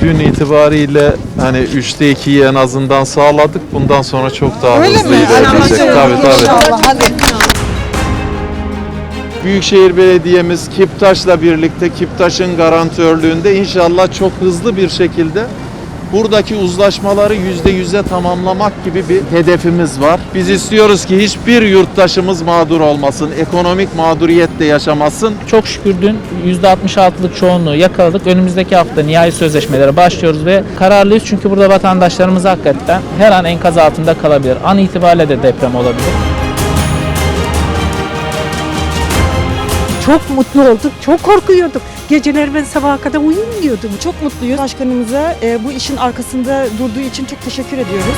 Dün itibariyle hani 3'te 2'yi en azından sağladık. Bundan sonra çok daha Öyle hızlı mi? ilerleyecek. Tabii tabii. İnşallah, hadi. Büyükşehir Belediye'miz Kiptaş'la birlikte Kiptaş'ın garantörlüğünde inşallah çok hızlı bir şekilde buradaki uzlaşmaları yüzde yüze tamamlamak gibi bir hedefimiz var. Biz istiyoruz ki hiçbir yurttaşımız mağdur olmasın, ekonomik mağduriyetle yaşamasın. Çok şükür dün %66'lık çoğunluğu yakaladık. Önümüzdeki hafta nihai sözleşmelere başlıyoruz ve kararlıyız çünkü burada vatandaşlarımız hakikaten her an enkaz altında kalabilir. An itibariyle de deprem olabilir. Çok mutlu olduk, çok korkuyorduk. Geceler ben sabaha kadar uyumuyordum. Çok mutluyuz. Başkanımıza e, bu işin arkasında durduğu için çok teşekkür ediyoruz.